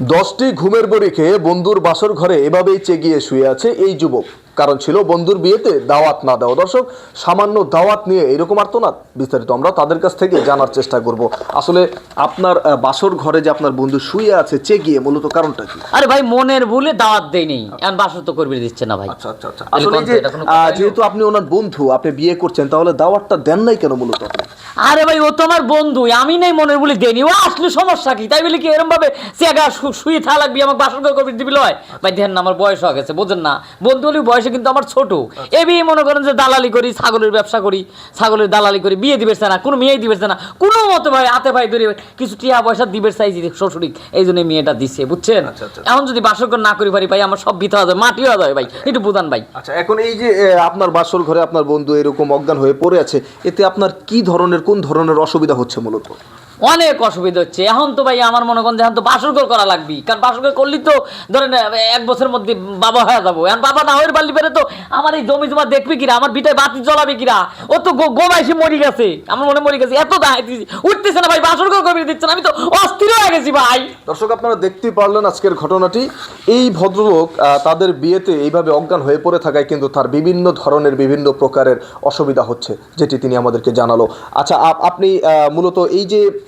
দশটি ঘুমের বড়ি খেয়ে বন্ধুর বাসর ঘরে এভাবেই চেগিয়ে শুয়ে আছে এই যুবক। কারণ ছিল বন্ধুর বিয়েতে দাওয়াত না দেওয়া। দর্শক সামান্য দাওয়াত নিয়ে এরকম আর্তনাদ বিস্তারিত আমরা তাদের কাছ থেকে জানার চেষ্টা করব। আসলে আপনার বাসর ঘরে যে আপনার বন্ধু শুয়ে আছে চেগিয়ে মূলত কারণটা কি? আরে ভাই মনের ভুলে দাওয়াত দেই নেই এখন বাসর তো করবে দিচ্ছে না ভাই। আচ্ছা আচ্ছা আচ্ছা। আসলে যে যেহেতু আপনি ওনার বন্ধু আপনি বিয়ে করছেন তাহলে দাওয়াতটা দেন নাই কেন মূলত আরে ভাই ও তো আমার বন্ধু আমি নাই মনের ভুলে দেনি ও আসলে সমস্যা কি? তাই বলে কি এরকম ভাবে চেগা শুয়ে থা লাগবি আমাকে বাসর করে করবি দিবি লয়? ভাই দেখেন না আমার বয়স হয়ে গেছে বোঝেন না। বন্ধু হলে বয়সে কিন্তু আমার ছোট। এবি মনে করেন যে দালালি করি ছাগলের ব্যবসা করি ছাগলের দালালি করি বিয়ে দিবে না কোনো মেয়েই দিবে না। কোনো মতে ভাই হাতে ভাই ধরে কিছু টিয়া পয়সা দিবে চাইছি শ্বশুরিক এই জন্য মেয়েটা দিছে বুঝছেন? আচ্ছা, আচ্ছা। এখন যদি বাসর করে না করি পারি ভাই আমার সব বিতা হয়ে মাটি হয়ে যাবে ভাই। একটু বুঝান ভাই। আচ্ছা এখন এই যে আপনার বাসর ঘরে আপনার বন্ধু এরকম অজ্ঞান হয়ে পড়ে আছে এতে আপনার কি ধরনের কোন ধরনের অসুবিধা হচ্ছে মূলত? অনেক অসুবিধা হচ্ছে। এখন তো ভাই আমার মনে করেন যে এখন তো বাসরঘর করা লাগবে। কারণ বাসরঘর করলি তো ধরেন এক বছরের মধ্যে বাবা হয়ে যাব। এখন বাবা না হয়ে পারলি পেরে তো আমার এই জমি জমা দেখবি কিরা? আমার বিটায় বাতি জ্বলাবে কিরা? ও তো গো- গোমাইসে মরি গেছে। আমার মনে মরে গেছে। এত দায় দিছি। উঠতেছে না ভাই, বাসরঘর করবি দিচ্ছে না। আমি তো অস্থির হয়ে গেছি ভাই। দর্শক, আপনারা দেখতেই পারলেন আজকের ঘটনাটি। এই ভদ্রলোক তাদের বিয়েতে এইভাবে অজ্ঞান হয়ে পড়ে থাকায় কিন্তু তার বিভিন্ন ধরনের বিভিন্ন প্রকারের অসুবিধা হচ্ছে, যেটি তিনি আমাদেরকে জানালো। আচ্ছা আপ- আপনি মূলত এই যে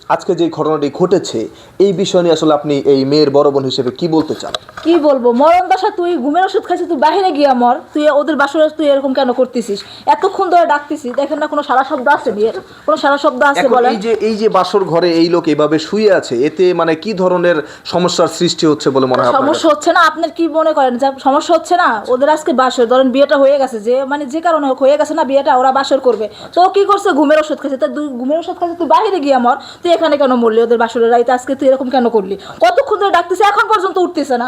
আজকে যে ঘটনাটি ঘটেছে এই বিষয় নিয়ে আসলে আপনি এই মেয়ের বড় বোন হিসেবে কি বলতে চান? কি বলব? মরণ দশা তুই ঘুমের ওষুধ খাচ্ছিস তুই বাইরে গিয়া মর। তুই ওদের বাসরে তুই এরকম কেন করতেছিস? এতক্ষণ ধরে ডাকতেছিস দেখেন না কোনো সারা শব্দ আছে বিয়ের? কোনো সারা শব্দ আছে বলেন। এই যে এই যে বাসর ঘরে এই লোক এভাবে শুয়ে আছে এতে মানে কি ধরনের সমস্যার সৃষ্টি হচ্ছে বলে মনে হয় সমস্যা হচ্ছে না আপনার কি মনে করেন? যে সমস্যা হচ্ছে না ওদের আজকে বাসর ধরেন বিয়েটা হয়ে গেছে যে মানে যে কারণে হোক হয়ে গেছে না বিয়েটা ওরা বাসর করবে। তো কি করছে? ঘুমের ওষুধ খাইছে তা তুই ঘুমের ওষুধ খাইছে তুই বাইরে গিয়ে মর। তুই এখানে কেন মরলি? ওদের বাসরের রাইতে আজকে তুই এরকম কেন করলি? কতক্ষণ ধরে ডাকতেছে? এখন পর্যন্ত উঠতেছে না।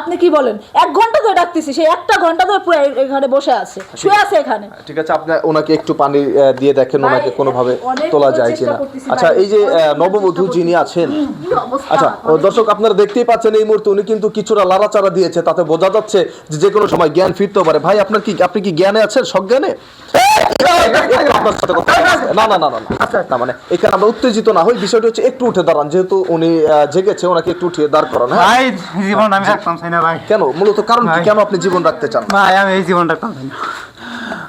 আপনি কি বলেন? এক ঘণ্টা ধরে ডাকতেছি সেই একটা ঘণ্টা ধরে পুরো এখানে বসে আছে শুয়ে আছে। এখানে। ঠিক আছে আপনি ওনাকে একটু পানি দিয়ে দেখেন ওনাকে কোনোভাবে তোলা যায় কিনা। আচ্ছা এই যে নববধূ যিনি আছেন আচ্ছা দর্শক আপনারা দেখতেই পাচ্ছেন এই মুহূর্তে উনি কিন্তু কিছুটা লাড়াচাড়া দিয়েছে তাতে বোঝা যাচ্ছে যে যে কোনো সময় জ্ঞান ফিরতে পারে। ভাই আপনার কি আপনি কি জ্ঞানে আছেন? সজ্ঞানে? আপনার সাথে কথা না না না। না না। না মানে এখানে আমরা উত্তেজিত না হই বিষয়টি হচ্ছে একটু উঠে দাঁড়ান যেহেতু উনি জেগেছে ওনাকে একটু উঠিয়ে দাঁড় করান হ্যাঁ? ভাই জীবন আমি রাখতাম চাই না ভাই? কেন? মূলত কারণ কি? কেন আপনি জীবন রাখতে চান? ভাই আমি এই জীবন রাখতাম চাই না?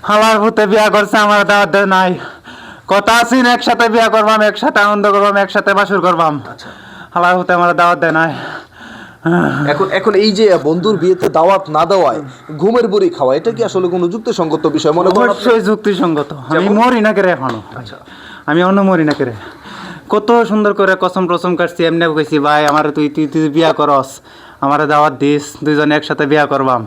আমার ভূতে বিয়া করছে আমার দাওয়াত দেয় নাই। কথা আছেন একসাথে বিয়া করবাম একসাথে আনন্দ করবাম একসাথে বাসুর করবাম। হালার ভূতে আমার দাওয়াত দেয় নাই। এখন এখন এই যে বন্ধুর বিয়েতে দাওয়াত না দেওয়ায় ঘুমের বুড়ি খাওয়া এটা কি আসলে কোনো যুক্তিসঙ্গত বিষয়? মনে অবশ্যই যুক্তিসঙ্গত। আমি মরি না করে এখনও। আমি অন্য মরি না করে। কত সুন্দর করে কসম টসম কাটছি এমনি কইছি ভাই আমার তুই তুই তুই বিয়া করস আমার দাওয়াত দিস দুইজনে একসাথে বিয়া করবাম।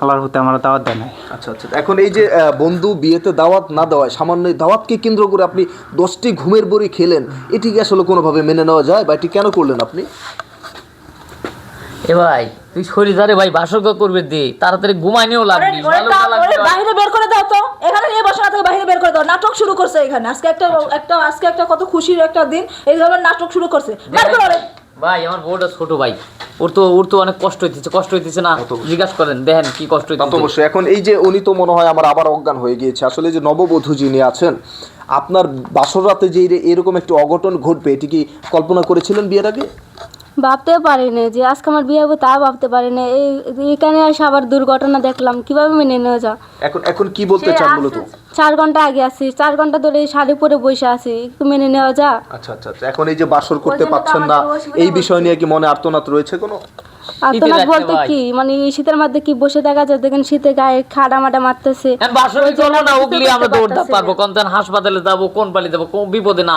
হালার ভূতে আমার দাওয়াত দেয় নাই। আচ্ছা আচ্ছা। এখন এই যে বন্ধু বিয়েতে দাওয়াত না দেওয়ায় সামান্য দাওয়াতকে কেন্দ্র করে আপনি দশটি ঘুমের বড়ি খেলেন এটি কি আসলে কোনোভাবে মেনে নেওয়া যায় বা এটি কেন করলেন আপনি? এ ভাই তুই শরীর ধারে ভাই বাসরঘর করবে দে তাড়াতাড়ি ঘুমাইনেও ওরে- লাগবি বাইরে বের করে দাও তো। এখানে নিয়ে বসে না থেকে বাইরে বের করে দাও। নাটক শুরু করছে এখানে। আজকে একটা একটা আজকে একটা কত খুশির একটা দিন। এই ধরনের নাটক শুরু করছে। বের করো ভাই আমার বউটা ছোট ভাই। ওর তো ওর তো অনেক কষ্ট হইতেছে কষ্ট হইতেছে না। জিজ্ঞাসা করেন দেখেন কি কষ্ট হইতেছে। অবশ্যই। এখন এই যে উনি তো মনে হয় আমার আবার অজ্ঞান হয়ে গিয়েছে। আসলে যে নববধূ যিনি আছেন আপনার বাসর রাতে যে এরকম একটি অঘটন ঘটবে এটি কি কল্পনা করেছিলেন বিয়ের আগে? ভাবতেও পারিনি যে আজকে আমার বিয়ে হবে তা ভাবতে পারিনি। এই এখানে এসে আবার দুর্ঘটনা দেখলাম কীভাবে মেনে নেওয়া যা এখন এখন কি বলতে চান মূলত চার ঘণ্টা আগে আসি চার ঘণ্টা ধরে এই শাড়ি পরে বসে আছি একটু মেনে নেওয়া যা আচ্ছা আচ্ছা আচ্ছা এখন এই যে বাসর করতে পারছেন পাচ্ছেন না এই বিষয় নিয়ে কি মনে আর্তনাদ রয়েছে কোনো? আর তোমার বলতে কি? মানে শীতের মধ্যে কি বসে দেখা যায়? দেখেন শীতে গায়ে খাড়া মাটা মারতেছে। বাসরে চলো না ওগুলি আমরা পারব কোন তখন হাসপাতালে যাব কোন পালি যাব কোন বিপদে না।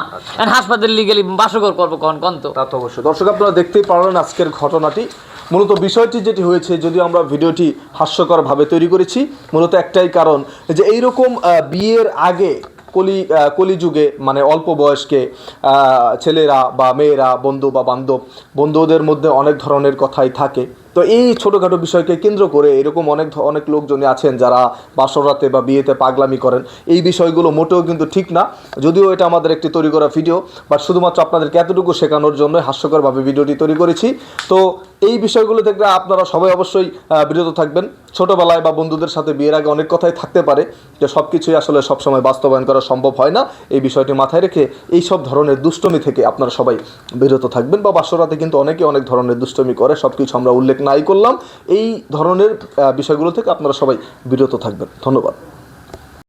হাসপাতালে নিয়ে গেলে বাসরঘর করব কোন কোন তো? তা তো অবশ্যই। দর্শক আপনারা দেখতেই পারলেন আজকের ঘটনাটি। মূলত বিষয়টি যেটি হয়েছে যদিও আমরা ভিডিওটি হাস্যকরভাবে তৈরি করেছি মূলত একটাই কারণ যে এইরকম আহ, বিয়ের আগে কলি কলিযুগে মানে অল্প বয়সকে ছেলেরা বা মেয়েরা, বন্ধু বা বান্ধব, বন্ধুদের মধ্যে অনেক ধরনের কথাই থাকে। তো এই ছোটোখাটো বিষয়কে কেন্দ্র করে এরকম অনেক অনেক লোকজনই আছেন যারা বাসরাতে বা বিয়েতে পাগলামি করেন। এই বিষয়গুলো মোটেও কিন্তু ঠিক না। যদিও এটা আমাদের একটি তৈরি করা ভিডিও বাট শুধুমাত্র আপনাদেরকে এতটুকু শেখানোর জন্য হাস্যকরভাবে ভিডিওটি তৈরি করেছি। তো এই বিষয়গুলো থেকে আপনারা সবাই অবশ্যই বিরত থাকবেন। ছোটোবেলায় বা বন্ধুদের সাথে বিয়ের আগে অনেক কথাই থাকতে পারে যে সব কিছুই আসলে সবসময় বাস্তবায়ন করা সম্ভব হয় না। এই বিষয়টি মাথায় রেখে এই সব ধরনের দুষ্টমি থেকে আপনারা সবাই বিরত থাকবেন বা বাসরাতে কিন্তু অনেকে অনেক ধরনের দুষ্টমি করে সব কিছু আমরা উল্লেখ নাই করলাম। এই ধরনের বিষয়গুলো থেকে আপনারা সবাই বিরত থাকবেন। ধন্যবাদ।